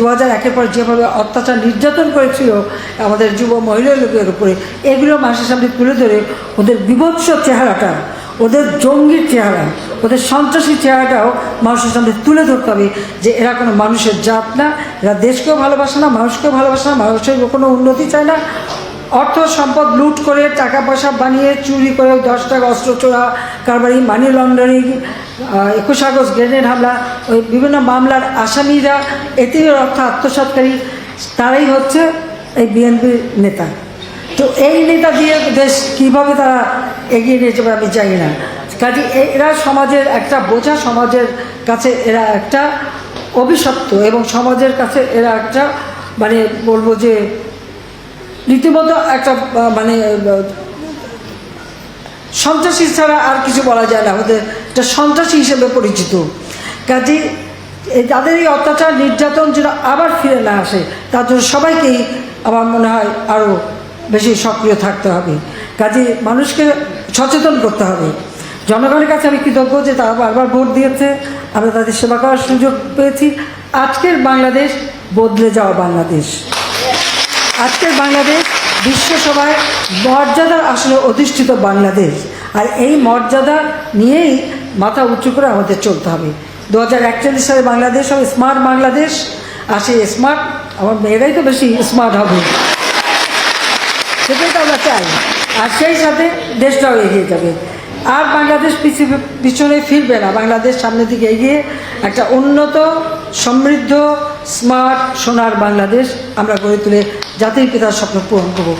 দু হাজার একের পর যেভাবে অত্যাচার নির্যাতন করেছিল আমাদের যুব মহিলা লোকের উপরে, এগুলো মানুষের সামনে তুলে ধরে ওদের বিভৎস চেহারাটা, ওদের জঙ্গির চেহারা, ওদের সন্ত্রাসী চেহারাটাও মানুষের সামনে তুলে ধরতে হবে যে এরা কোনো মানুষের জাত না, এরা দেশকেও ভালোবাসে না, মানুষকেও ভালোবাসে না, মানুষের কোনো উন্নতি চায় না। অর্থ সম্পদ লুট করে টাকা পয়সা বানিয়ে চুরি করে দশ টাকা অস্ত্র চোরা কারবারি মানি লন্ডারিং একুশ আগস্ট গ্রেনেড হামলা, ওই বিভিন্ন মামলার আসামিরা এতে অর্থ আত্মসাৎকারী, তারাই হচ্ছে এই বিএনপির নেতা। তো এই নেতা দিয়ে দেশ কীভাবে তারা এগিয়ে নিয়ে যাবে আমি জানি না। কাজে এরা সমাজের একটা বোঝা, সমাজের কাছে এরা একটা অভিশপ্ত এবং সমাজের কাছে এরা একটা মানে বলব যে রীতিমতো একটা মানে সন্ত্রাসী ছাড়া আর কিছু বলা যায় না ওদের একটা সন্ত্রাসী হিসেবে পরিচিত। কাজে তাদের এই অত্যাচার, নির্যাতন যেন আবার ফিরে না আসে, তার জন্য সবাইকেই আমার মনে হয় আরও বেশি সক্রিয় থাকতে হবে। কাজে মানুষকে সচেতন করতে হবে। জনগণের কাছে আমি কৃতজ্ঞ যে তারা বারবার ভোট দিয়েছে, আমরা তাদের সেবা করার সুযোগ পেয়েছি। আজকের বাংলাদেশ বদলে যাওয়া বাংলাদেশ। আজকের বাংলাদেশ বিশ্বসভায় মর্যাদার আসলে অধিষ্ঠিত বাংলাদেশ। আর এই মর্যাদা নিয়েই মাথা উঁচু করে আমাদের চলতে হবে। দু হাজার একচল্লিশ সালে বাংলাদেশ হবে স্মার্ট বাংলাদেশ, আর সেই স্মার্ট আমার মেয়েরাই তো বেশি স্মার্ট হবে। সেটাই তো আমরা চাই। আর সেই সাথে দেশটাও এগিয়ে যাবে। আর বাংলাদেশ পিছনে ফিরবে না। বাংলাদেশ সামনের দিকে এগিয়ে একটা উন্নত, সমৃদ্ধ, স্মার্ট, সোনার বাংলাদেশ আমরা গড়ে তুলে জাতির পিতার স্বপ্ন পূরণ করব